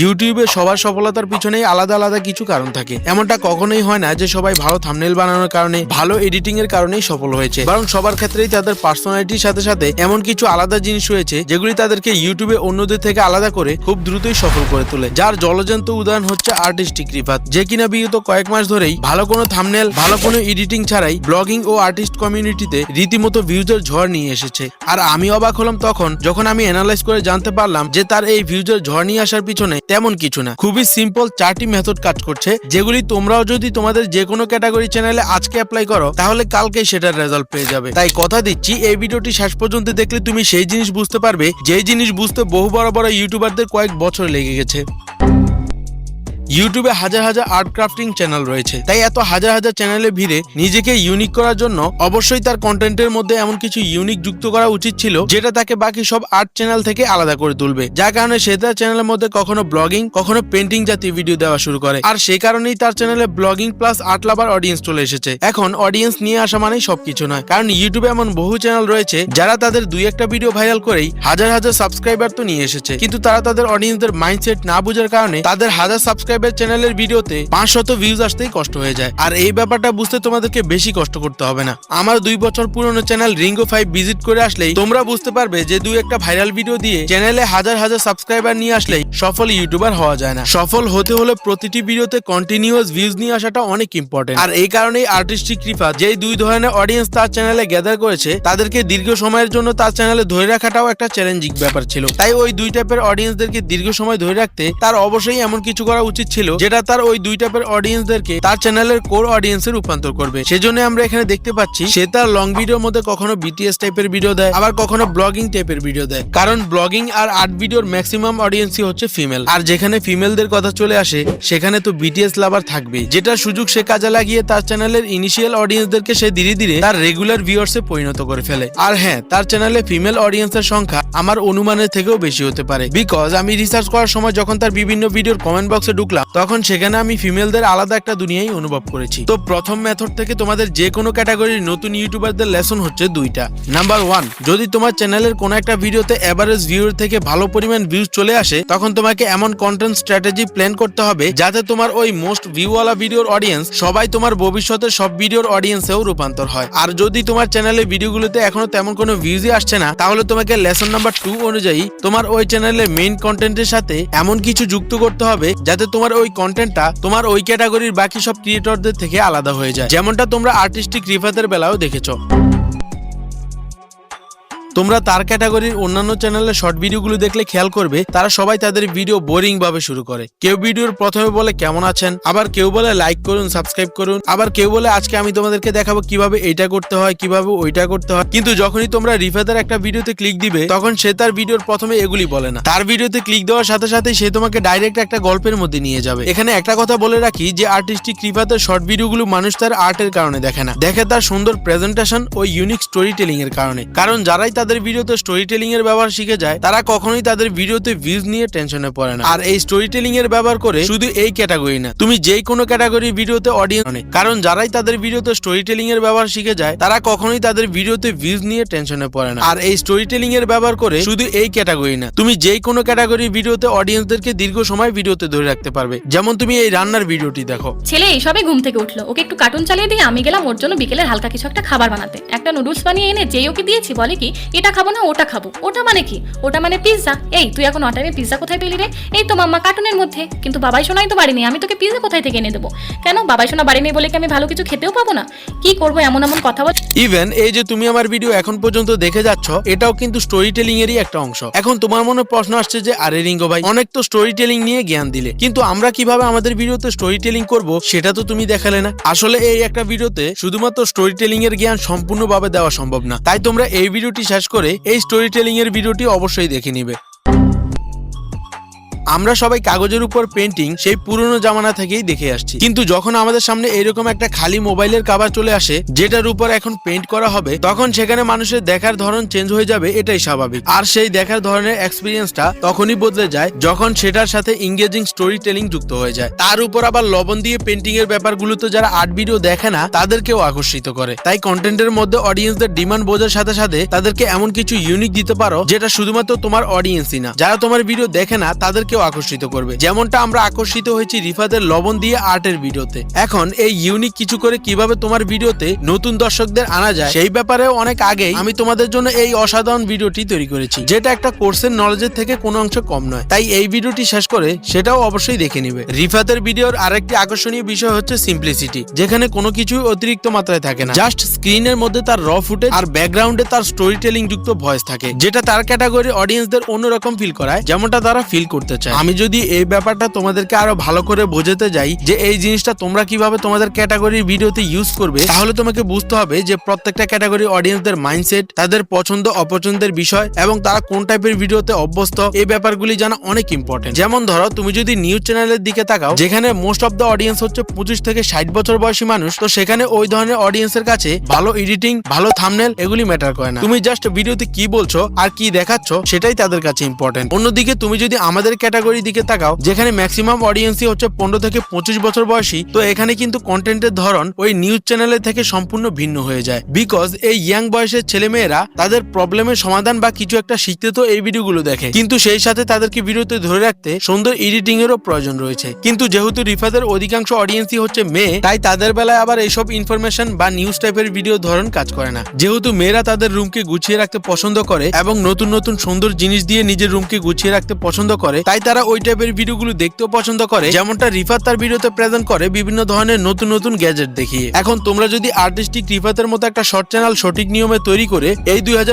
ইউটিউবে সবার সফলতার পিছনেই আলাদা আলাদা কিছু কারণ থাকে। এমনটা কখনোই হয় না যে সবাই ভালো থামনেল বানানোর কারণে ভালো এডিটিং এর কারণেই সফল হয়েছে। বরং সবার ক্ষেত্রেই তাদের পার্সোনালিটির সাথে সাথে এমন কিছু আলাদা জিনিস রয়েছে যেগুলি তাদেরকে ইউটিউবে অন্যদের থেকে আলাদা করে খুব দ্রুতই সফল করে তোলে। যার জলজন্ত উদাহরণ হচ্ছে আর্টিস্টিক রিফাত। যে কিনা বিগত কয়েক মাস ধরেই ভালো কোনো থামনেল ভালো কোনো এডিটিং ছাড়াই ব্লগিং ও আর্টিস্ট কমিউনিটিতে রীতিমতো ভিউজের ঝড় নিয়ে এসেছে। আর আমি অবাক হলাম তখন যখন আমি অ্যানালাইজ করে জানতে পারলাম যে তার এই ভিউজের ঝড় নিয়ে আসার পিছনে তেমন কিছু না। খুবই সিম্পল চারটি মেথড কাজ করছে, যেগুলি তোমরাও যদি তোমাদের যে কোনো ক্যাটাগরি চ্যানেলে আজকে অ্যাপ্লাই করো, তাহলে কালকেই সেটার রেজাল্ট পেয়ে যাবে। তাই কথা দিচ্ছি, এই ভিডিওটি শেষ পর্যন্ত দেখলে তুমি সেই জিনিস বুঝতে পারবে, যেই জিনিস বুঝতে বহু বড় বড় ইউটিউবারদের কয়েক বছর লেগে গেছে। ইউটিউবে হাজার হাজার আর্ট ক্রাফটিং চ্যানেল রয়েছে। তাই এত হাজার হাজার চ্যানেলে ভিড়ে নিজেকে ইউনিক করার জন্য অবশ্যই তার কন্টেন্টের মধ্যে এমন কিছু ইউনিক যুক্ত করা উচিত ছিল, যেটা তাকে বাকি সব আর্ট চ্যানেল থেকে আলাদা করে তুলবে। যার কারণে সে তার চ্যানেলের মধ্যে কখনো ব্লগিং কখনো পেন্টিং জাতীয় ভিডিও দেওয়া শুরু করে। আর সেই কারণেই তার চ্যানেলে blogging plus art lover audience চলে এসেছে। এখন অডিয়েন্স নিয়ে আসা মানেই সবকিছু নয়, কারণ ইউটিউবে এমন বহু চ্যানেল রয়েছে, যারা তাদের দুই একটা ভিডিও ভাইরাল করেই হাজার হাজার সাবস্ক্রাইবার তো নিয়ে এসেছে। কিন্তু তারা তাদের অডিয়েন্সদের মাইন্ডসেট না বোঝার কারণে তাদের হাজার সাবস্ক্রাইবার চ্যানেলের ভিডিওতে পাঁচ শত ভিউজ আসতেই কষ্ট হয়ে যায়। আর এই ব্যাপারটা বুঝতে তোমাদেরকে বেশি কষ্ট করতে হবে না। আমার দুই বছর পুরনো চ্যানেল রিঙ্গো ফাইভ ভিজিট করে আসলেই তোমরা বুঝতে পারবে যে দুই একটা ভাইরাল ভিডিও দিয়ে চ্যানেলে হাজার হাজার সাবস্ক্রাইবার নিয়ে আসলেই সফল ইউটিউবার হওয়া যায় না। সফল হতে হলে প্রতিটি ভিডিওতে কন্টিনিউয়াস ভিউজ নিয়ে আসাটা অনেক ইম্পর্টেন্ট আর এই কারণেই আর্টিস্টিক কৃপা যেই দুই ধরনের অডিয়েন্স তার চ্যানেলে গ্যাদার করেছে, তাদেরকে দীর্ঘ সময়ের জন্য তার চ্যানেলে ধরে রাখাটাও একটা চ্যালেঞ্জিং ব্যাপার ছিল। তাই ওই দুই টাইপের অডিয়েন্সদেরকে দীর্ঘ সময় ধরে রাখতে তার অবশ্যই এমন কিছু করা উচিত ছিল, যেটা তার ওই দুই টাইপের অডিয়েন্সদেরকে তার চ্যানেলের কোর অডিয়েন্সে রূপান্তর করবে। সেজন্য আমরা এখানে দেখতে পাচ্ছি, সে তার লং ভিডিওর মধ্যে কখনো বিটিএস টাইপের ভিডিও দেয়, আবার কখনো ব্লগিং টাইপের ভিডিও দেয়। কারণ ব্লগিং আর আর্ট ভিডিওর ম্যাক্সিমাম অডিয়েন্সই হচ্ছে ফিমেল আর যেখানে ফিমেলদের কথা চলে আসে, সেখানে তো বিটিএস লাভার থাকবেই। যেটা সুযোগ সে কাজে লাগিয়ে তার চ্যানেলের ইনিশিয়াল অডিয়েন্সদেরকে সে ধীরে ধীরে তার রেগুলার ভিউয়ার্সে পরিণত করে ফেলে। আর হ্যাঁ তার চ্যানেলে ফিমেল অডিয়েন্সের সংখ্যা আমার অনুমানের থেকেও বেশি হতে পারে। বিকজ আমি রিসার্চ করার সময় যখন তার বিভিন্ন ভিডিওর কমেন্ট বক্সে ঢুকলাম তখন সেখানে আমি ফিমেলদের আলাদা একটা দুনিয়াই অনুভব করেছি। তো প্রথম মেথড থেকে তোমাদের যে কোনো ক্যাটাগরির নতুন ইউটিউবারদের লেসন হচ্ছে দুইটা। নাম্বার ওয়ান যদি তোমার চ্যানেলের কোনো একটা ভিডিওতে এভারেজ ভিউর থেকে ভালো পরিমাণ ভিউজ চলে আসে, তখন তোমাকে এমন কন্টেন্ট স্ট্র্যাটেজি প্ল্যান করতে হবে যাতে তোমার ওই মোস্ট ভিউওয়ালা ভিডিওর অডিয়েন্স সবাই তোমার ভবিষ্যতের সব ভিডিওর অডিয়েন্সেও রূপান্তর হয়। আর যদি তোমার চ্যানেলের ভিডিওগুলোতে এখনও তেমন কোনো ভিউজই আসছে না, তাহলে তোমাকে লেসন নাম্বার টু অনুযায়ী তোমার ওই চ্যানেলের মেইন কন্টেন্টের সাথে এমন কিছু যুক্ত করতে হবে যাতে তোমার ওই কন্টেন্টটা তোমার ওই ক্যাটাগরির বাকি সব ক্রিয়েটরদের থেকে আলাদা হয়ে যায়। যেমনটা তোমরা আর্টিস্টিক রিফাতের বেলাও দেখেছ। তোমরা তার ক্যাটাগরির অন্যান্য চ্যানেলের শর্ট ভিডিওগুলো দেখলে খেয়াল করবে, তারা সবাই তাদের ভিডিও বোরিং ভাবে শুরু করে। কেউ ভিডিওর প্রথমে বলে, কেমন আছেন? আবার কেউ বলে, লাইক করুন, সাবস্ক্রাইব করুন। আবার কেউ বলে, আজকে আমি তোমাদেরকে দেখাবো কীভাবে এইটা করতে হয়, কীভাবে ওইটা করতে হয়। কিন্তু যখনই তোমরা রিফাতের একটা ভিডিওতে ক্লিক দিবে, তখন সে তার ভিডিওর প্রথমে এগুলি বলে না। তার ভিডিওতে ক্লিক দেওয়ার সাথে সাথে সে তোমাকে ডাইরেক্ট একটা গল্পের মধ্যে নিয়ে যাবে। এখানে একটা কথা বলে রাখি যে, আর্টিস্টিক রিফাতের শর্ট ভিডিওগুলো মানুষ তার আর্টের কারণে দেখে না। দেখে তার সুন্দর প্রেজেন্টেশন ও ইউনিক স্টোরি টেলিং এর কারণে। কারণ যারাই তাদের ভিডিওতে স্টোরি টেলিং এর ব্যবহার শিখে যায়, তারা কখনোই তাদের ভিডিওতে ভিউজ নিয়ে টেনশনে পড়ে না। আর এই স্টোরি টেলিং এর ব্যবহার করে শুধু এই ক্যাটাগরি না, তুমি যেই কোনো ক্যাটাগরির ভিডিওতে অডিয়েন্স কারণ যারাই তাদের ভিডিওতে স্টোরি টেলিং এর ব্যবহার শিখে যায়, তারা কখনোই তাদের ভিডিওতে ভিউজ নিয়ে টেনশনে পড়ে না। আর এই স্টোরি টেলিং এর ব্যবহার করে শুধু এই ক্যাটাগরি না, তুমি যেই কোনো ক্যাটাগরির ভিডিওতে অডিয়েন্সদেরকে দীর্ঘ সময় ভিডিওতে ধরে রাখতে পারবে। যেমন তুমি এই রান্নার ভিডিওটি দেখো। ছেলে এইসবে ঘুম থেকে উঠল। ওকে একটু কার্টুন চালিয়ে দিয়ে আমি গেলাম ওর জন্য বিকেলের হালকা কিছু একটা খাবার বানাতে। একটা নুডলস বানিয়ে এনে যেই ওকে দিয়েছি, বলে কি এটা খাব না, ওটা খাব। ওটা মানে কি? ওটা মানে পিৎজা এই, তুই এখন অটাইমে পিৎজা কোথায় পেলি রে? এই তো মাম্মা কার্টুনের মধ্যে। কিন্তু বাবাই শোনাই তো বাড়ি নেই, আমি তোকে পিৎজা কোথায় থেকে এনে দেবো? কেন? বাবাই শোনা বাড়ি নেই বলে কি আমি ভালো কিছু খেতেও পাবো না? কি করব এমন এমন কথা বল ইভেন এই যে তুমি আমার ভিডিও এখন পর্যন্ত দেখে যাচ্ছ, এটাও কিন্তু স্টোরি টেলিং এরই একটা অংশ। এখন তোমার মনে প্রশ্ন আসছে যে, আরে রিঙ্গো ভাই, অনেক তো স্টোরি টেলিং নিয়ে জ্ঞান দিলে। কিন্তু আমরা কীভাবে আমাদের ভিডিওতে স্টোরি টেলিং করব, সেটা তো তুমি দেখালে না। আসলে এই একটা ভিডিওতে শুধুমাত্র স্টোরি টেলিং এর জ্ঞান সম্পূর্ণভাবে দেওয়া সম্ভব না। তাই তোমরা এই ভিডিওটি শেষ করে এই স্টোরি টেলিং এর ভিডিওটি অবশ্যই দেখে নিবে। আমরা সবাই কাগজের উপর পেন্টিং সেই পুরনো জামানা থেকেই দেখে আসছি। কিন্তু যখন আমাদের সামনে এরকম একটা খালি মোবাইলের কাবার চলে আসে, যেটার উপর এখন পেন্ট করা হবে, তখন সেখানে মানুষের দেখার ধরন চেঞ্জ হয়ে যাবে, এটাই স্বাভাবিক। আর সেই দেখার ধরনের এক্সপিরিয়েন্সটা তখনই বদলে যায়, যখন সেটার সাথে ইংগেজিং স্টোরি টেলিং যুক্ত হয়ে যায়। তার উপর আবার লবণ দিয়ে পেন্টিং এর ব্যাপারগুলো তো যারা আর্ট ভিডিও দেখে না, তাদেরকেও আকর্ষিত করে। তাই কন্টেন্টের মধ্যে অডিয়েন্সদের ডিমান্ড বোঝার সাথে সাথে তাদেরকে এমন কিছু ইউনিক দিতে পারো, যেটা শুধুমাত্র তোমার অডিয়েন্সই না। যারা তোমার ভিডিও দেখে না, তাদেরকে তাদেরকেও আকর্ষিত করবে। যেমনটা আমরা আকর্ষিত হয়েছি রিফাদের লবণ দিয়ে আর্টের ভিডিওতে। এখন এই ইউনিক কিছু করে কীভাবে তোমার ভিডিওতে নতুন দর্শকদের আনা যায়, সেই ব্যাপারে অনেক আগেই আমি তোমাদের জন্য এই অসাধারণ ভিডিওটি তৈরি করেছি, যেটা একটা কোর্সের নলেজের থেকে কোনো অংশ কম নয়। তাই এই ভিডিওটি শেষ করে সেটাও অবশ্যই দেখে নিবে। রিফাতের ভিডিওর আরেকটি আকর্ষণীয় বিষয় হচ্ছে সিম্পলিসিটি যেখানে কোনো কিছুই অতিরিক্ত মাত্রায় থাকে না। জাস্ট স্ক্রিনের মধ্যে তার র ফুটেজ আর ব্যাকগ্রাউন্ডে তার স্টোরি টেলিং যুক্ত ভয়েস থাকে, যেটা তার ক্যাটাগরি অডিয়েন্সদের অন্যরকম ফিল করায়, যেমনটা তারা ফিল করতে চায়। আমি যদি এই ব্যাপারটা তোমাদেরকে আরও ভালো করে বোঝাতে যাই যে এই জিনিসটা তোমরা কীভাবে তোমাদের ক্যাটাগরির ভিডিওতে ইউজ করবে, তাহলে তোমাকে বুঝতে হবে যে প্রত্যেকটা ক্যাটাগরি অডিয়েন্সদের মাইন্ডসেট তাদের পছন্দ, অপছন্দের বিষয় এবং তারা কোন টাইপের ভিডিওতে অভ্যস্ত, এই ব্যাপারগুলি জানা অনেক ইম্পর্টেন্ট যেমন ধরো, তুমি যদি নিউজ চ্যানেলের দিকে তাকাও, যেখানে মোস্ট অফ দ্য অডিয়েন্স হচ্ছে পঁচিশ থেকে ষাট বছর বয়সী মানুষ, তো সেখানে ওই ধরনের অডিয়েন্সের কাছে ভালো এডিটিং ভালো থামনেল এগুলি ম্যাটার করে না। তুমি জাস্ট ভিডিওতে কি বলছো আর কি দেখাচ্ছ, সেটাই তাদের কাছে ইম্পর্টেন্ট অন্যদিকে তুমি যদি আমাদের ক্যাটাগরির দিকে তাকাও, যেখানে ম্যাক্সিমাম অডিয়েন্সই হচ্ছে পনেরো থেকে পঁচিশ বছর বয়সী, তো এখানে কিন্তু কন্টেন্টের ধরন ওই নিউজ চ্যানেলের থেকে সম্পূর্ণ ভিন্ন হয়ে যায়। বিকজ এই ইয়াং বয়সের ছেলেমেয়েরা তাদের প্রবলেমের সমাধান বা কিছু একটা শিখতে তো এই ভিডিওগুলো দেখে। কিন্তু সেই সাথে তাদেরকে ভিডিওতে ধরে রাখতে সুন্দর এডিটিং এরও প্রয়োজন রয়েছে। কিন্তু যেহেতু রিফাদের অধিকাংশ অডিয়েন্সই হচ্ছে মেয়ে, তাই তাদের বেলায় আবার এইসব ইনফরমেশন বা নিউজ টাইপের ভিডিও ধরন কাজ করে না। যেহেতু মেয়েরা তাদের রুমকে গুছিয়ে রাখতে পছন্দ করে এবং নতুন নতুন সুন্দর জিনিস দিয়ে নিজের রুমকে গুছিয়ে রাখতে পছন্দ করে, তাই তারা ওই টাইপের ভিডিওগুলো দেখতেও পছন্দ করে। যেমনটা রিফাত তার ভিডিওতে প্রেজেন্ট করে বিভিন্ন ধরনের নতুন নতুন গ্যাজেট দেখিয়ে। এখন তোমরা যদি আর্টিস্টিক রিফাতের মতো একটা শর্ট চ্যানেল সঠিক নিয়মে তৈরি করে, এই দুই হাজার